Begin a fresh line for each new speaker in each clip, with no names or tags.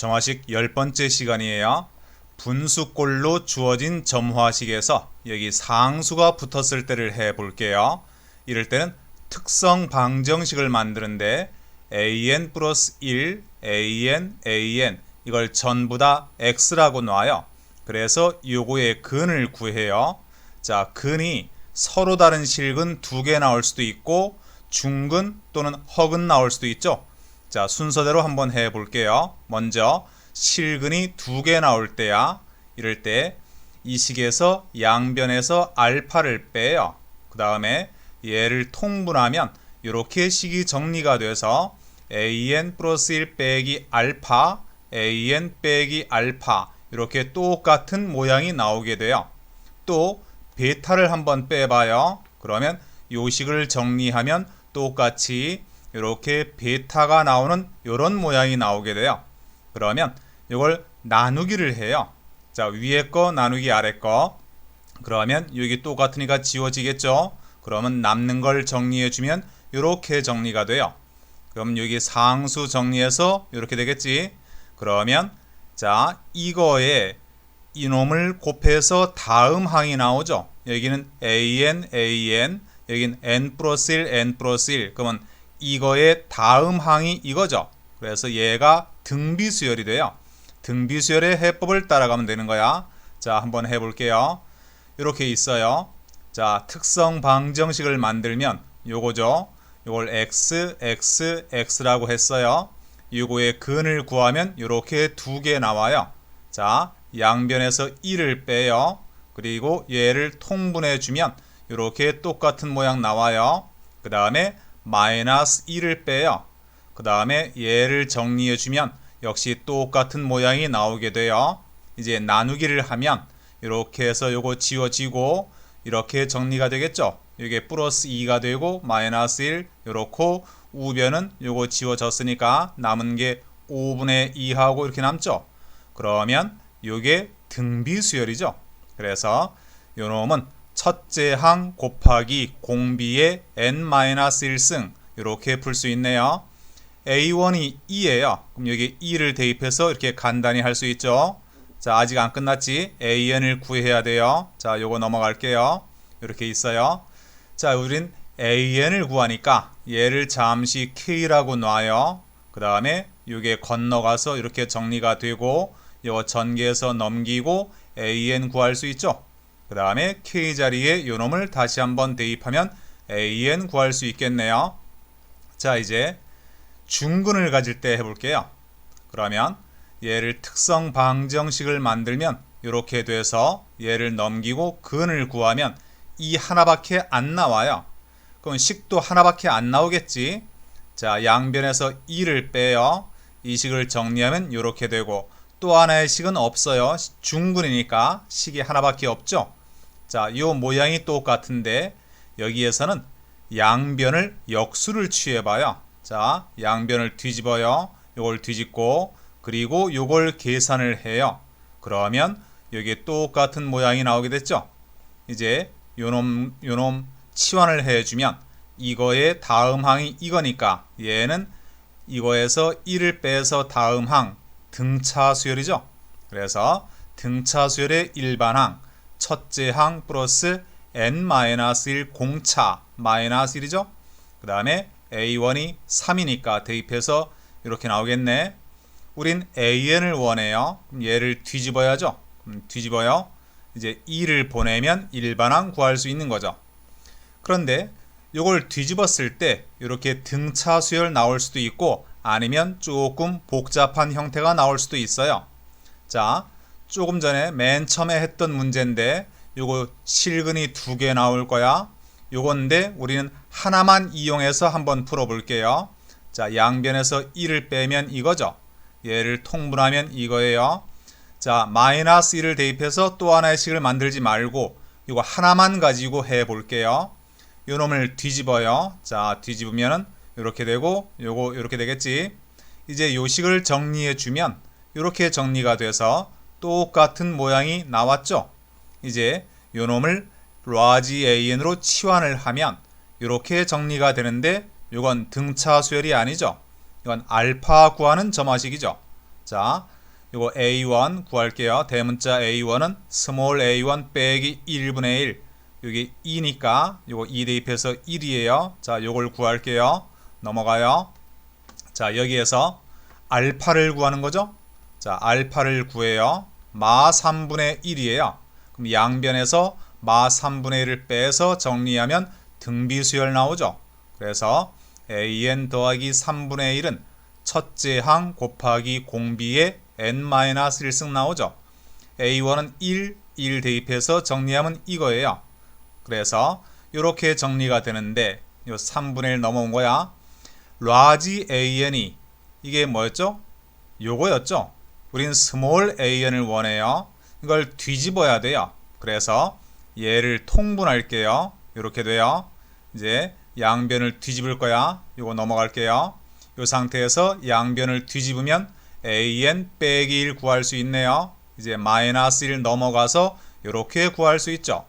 점화식 열 번째 시간이에요. 분수꼴로 주어진 점화식에서 여기 상수가 붙었을 때를 해 볼게요. 이럴 때는 특성 방정식을 만드는데 an 플러스 1, an, an 이걸 전부 다 x라고 놔요. 그래서 요거의 근을 구해요. 자, 근이 서로 다른 실근 두 개 나올 수도 있고 중근 또는 허근 나올 수도 있죠. 자, 순서대로 한번 해 볼게요. 먼저 실근이 두 개 나올 때야. 이럴 때 이 식에서 양변에서 알파를 빼요. 그 다음에 얘를 통분하면 이렇게 식이 정리가 돼서 an 플러스 1 빼기 알파, an 빼기 알파 이렇게 똑같은 모양이 나오게 돼요. 또 베타를 한번 빼봐요. 그러면 요 식을 정리하면 똑같이 이렇게 베타가 나오는 이런 모양이 나오게 돼요. 그러면 이걸 나누기를 해요. 자 위에 거 나누기 아래 거 그러면 여기 똑같으니까 지워지겠죠. 그러면 남는 걸 정리해 주면 이렇게 정리가 돼요. 그럼 여기 상수 정리해서 이렇게 되겠지. 그러면 자 이거에 이놈을 곱해서 다음 항이 나오죠. 여기는 an, an, 여기는 n 플러스 1, n 플러스 1. 그러면 이거의 다음 항이 이거죠. 그래서 얘가 등비수열이 돼요. 등비수열의 해법을 따라가면 되는 거야. 자, 한번 해볼게요. 이렇게 있어요. 자, 특성 방정식을 만들면 요거죠. 요걸 x, x, x라고 했어요. 요거의 근을 구하면 이렇게 두 개 나와요. 자, 양변에서 1을 빼요. 그리고 얘를 통분해 주면 이렇게 똑같은 모양 나와요. 그 다음에 마이너스 1을 빼요. 그 다음에 얘를 정리해 주면 역시 똑같은 모양이 나오게 돼요. 이제 나누기를 하면 이렇게 해서 요거 지워지고 이렇게 정리가 되겠죠. 이게 플러스 2가 되고 마이너스 1 요렇고 우변은 요거 지워졌으니까 남은 게 5분의 2하고 이렇게 남죠. 그러면 요게 등비수열이죠. 그래서 요 놈은 첫째 항 곱하기 공비의 n-1승 이렇게 풀 수 있네요. A1이 2예요. 그럼 여기 2를 대입해서 이렇게 간단히 할 수 있죠. 자, 아직 안 끝났지? AN을 구해야 돼요. 자, 요거 넘어갈게요. 이렇게 있어요. 자, 우린 AN을 구하니까 얘를 잠시 K라고 놔요. 그 다음에 이게 건너가서 이렇게 정리가 되고 요 전개해서 넘기고 AN 구할 수 있죠. 그 다음에 K 자리에 요 놈을 다시 한번 대입하면 AN 구할 수 있겠네요. 자, 이제 중근을 가질 때 해볼게요. 그러면 얘를 특성 방정식을 만들면 이렇게 돼서 얘를 넘기고 근을 구하면 이 하나밖에 안 나와요. 그럼 식도 하나밖에 안 나오겠지. 자, 양변에서 2를 빼요. 이 식을 정리하면 이렇게 되고 또 하나의 식은 없어요. 중근이니까 식이 하나밖에 없죠. 자, 이 모양이 똑같은데 여기에서는 양변을 역수를 취해봐요. 자, 양변을 뒤집어요. 요걸 뒤집고 그리고 요걸 계산을 해요. 그러면 여기에 똑같은 모양이 나오게 됐죠. 이제 요놈 요놈 치환을 해주면 이거의 다음 항이 이거니까 얘는 이거에서 1을 빼서 다음 항 등차 수열이죠. 그래서 등차 수열의 일반항 첫째 항 플러스 n-1 공차 마이너스 1이죠. 그 다음에 a1이 3이니까 대입해서 이렇게 나오겠네. 우린 an을 원해요. 그럼 얘를 뒤집어야죠. 음, 뒤집어요. 이제 2를 보내면 일반항 구할 수 있는 거죠. 그런데 이걸 뒤집었을 때 이렇게 등차 수열 나올 수도 있고 아니면 조금 복잡한 형태가 나올 수도 있어요. 자, 조금 전에 맨 처음에 했던 문제인데 요거 실근이 두 개 나올 거야. 요건데 우리는 하나만 이용해서 한번 풀어볼게요. 자, 양변에서 1을 빼면 이거죠. 얘를 통분하면 이거예요. 자, 마이너스 1을 대입해서 또 하나의 식을 만들지 말고 이거 하나만 가지고 해 볼게요. 요 놈을 뒤집어요. 자, 뒤집으면 이렇게 되고 요거 이렇게 되겠지. 이제 요 식을 정리해 주면 이렇게 정리가 돼서 똑같은 모양이 나왔죠. 이제 요 놈을 라지 an으로 치환을 하면 이렇게 정리가 되는데 이건 등차 수열이 아니죠. 이건 알파 구하는 점화식이죠. 자, 요거 A1 구할게요. 대문자 A1은 스몰 A1 빼기 1분의 1. 여기 2니까 요거 2 대입해서 1이에요. 자, 요걸 구할게요. 넘어가요. 자, 여기에서 알파를 구하는 거죠. 자, 알파를 구해요. 마 3분의 1이에요. 그럼 양변에서 마 3분의 1을 빼서 정리하면 등비수열 나오죠. 그래서 an 더하기 3분의 1은 첫째 항 곱하기 공비의 n-1승 나오죠. a1은 1, 1 대입해서 정리하면 이거예요. 그래서 이렇게 정리가 되는데 요 3분의 1 넘어온 거야. 라지 an이 이게 뭐였죠? 요거였죠. 우린 스몰 an을 원해요. 이걸 뒤집어야 돼요. 그래서 얘를 통분할게요. 이렇게 돼요. 이제 양변을 뒤집을 거야. 이거 넘어갈게요. 이 상태에서 양변을 뒤집으면 an 빼기 1 구할 수 있네요. 이제 마이너스 1 넘어가서 이렇게 구할 수 있죠.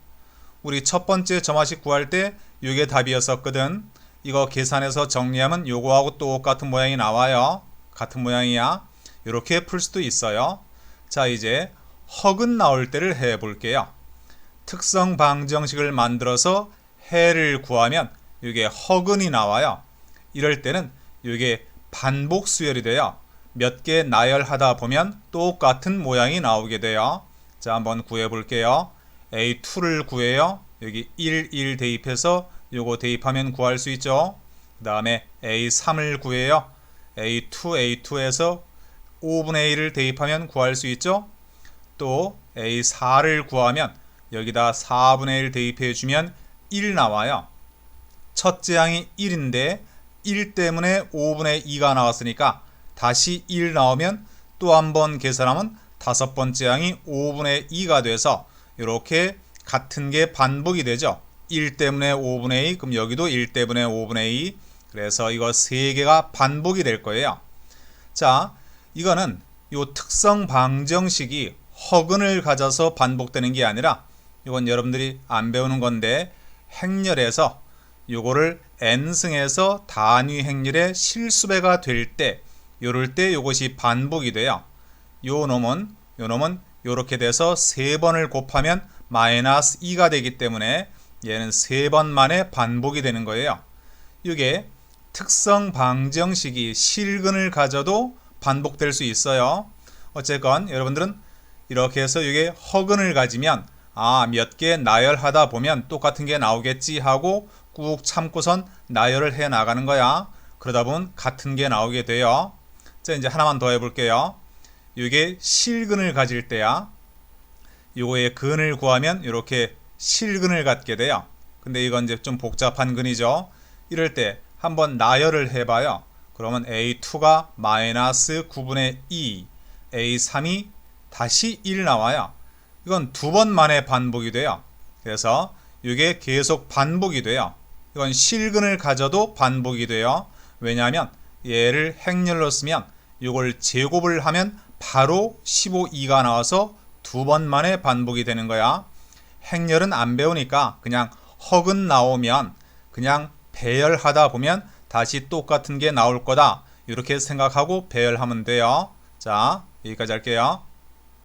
우리 첫 번째 점화식 구할 때 이게 답이었었거든. 이거 계산해서 정리하면 요거하고 똑같은 모양이 나와요. 같은 모양이야. 이렇게 풀 수도 있어요. 자, 이제 허근 나올 때를 해 볼게요. 특성 방정식을 만들어서 해를 구하면 이게 허근이 나와요. 이럴 때는 이게 반복 수열이 돼요. 몇 개 나열하다 보면 똑같은 모양이 나오게 돼요. 자, 한번 구해 볼게요. A2를 구해요. 여기 1, 1 대입해서 요거 대입하면 구할 수 있죠. 그 다음에 A3을 구해요. A2, A2에서 5분의 1을 대입하면 구할 수 있죠. 또 A4를 구하면 여기다 4분의 1 대입해 주면 1 나와요. 첫째 항이 1인데 1 때문에 5분의 2가 나왔으니까 다시 1 나오면 또 한 번 계산하면 다섯 번째 항이 5분의 2가 돼서 이렇게 같은 게 반복이 되죠. 1 때문에 5분의 2, 그럼 여기도 1 때문에 5분의 2. 그래서 이거 세 개가 반복이 될 거예요. 자, 이거는 요 특성 방정식이 허근을 가져서 반복되는 게 아니라 이건 여러분들이 안 배우는 건데 행렬에서 요거를 n승에서 단위 행렬의 실수배가 될 때 요럴 때 요것이 반복이 돼요. 요 놈은 요 놈은 요렇게 돼서 세 번을 곱하면 마이너스 2가 되기 때문에 얘는 세 번 만에 반복이 되는 거예요. 이게 특성 방정식이 실근을 가져도 반복될 수 있어요. 어쨌건 여러분들은 이렇게 해서 이게 허근을 가지면 아, 몇 개 나열하다 보면 똑같은 게 나오겠지 하고 꾹 참고선 나열을 해 나가는 거야. 그러다 보면 같은 게 나오게 돼요. 자, 이제 하나만 더 해볼게요. 이게 실근을 가질 때야. 요거의 근을 구하면 이렇게 실근을 갖게 돼요. 근데 이건 이제 좀 복잡한 근이죠. 이럴 때 한번 나열을 해봐요. 그러면 A2가 마이너스 9분의 2, A3이 다시 1 나와요. 이건 두 번 만에 반복이 돼요. 그래서 이게 계속 반복이 돼요. 이건 실근을 가져도 반복이 돼요. 왜냐하면 얘를 행렬로 쓰면 이걸 제곱을 하면 바로 15, 2가 나와서 두 번 만에 반복이 되는 거야. 행렬은 안 배우니까 그냥 허근 나오면 그냥 배열하다 보면 다시 똑같은 게 나올 거다. 이렇게 생각하고 배열하면 돼요. 자, 여기까지 할게요.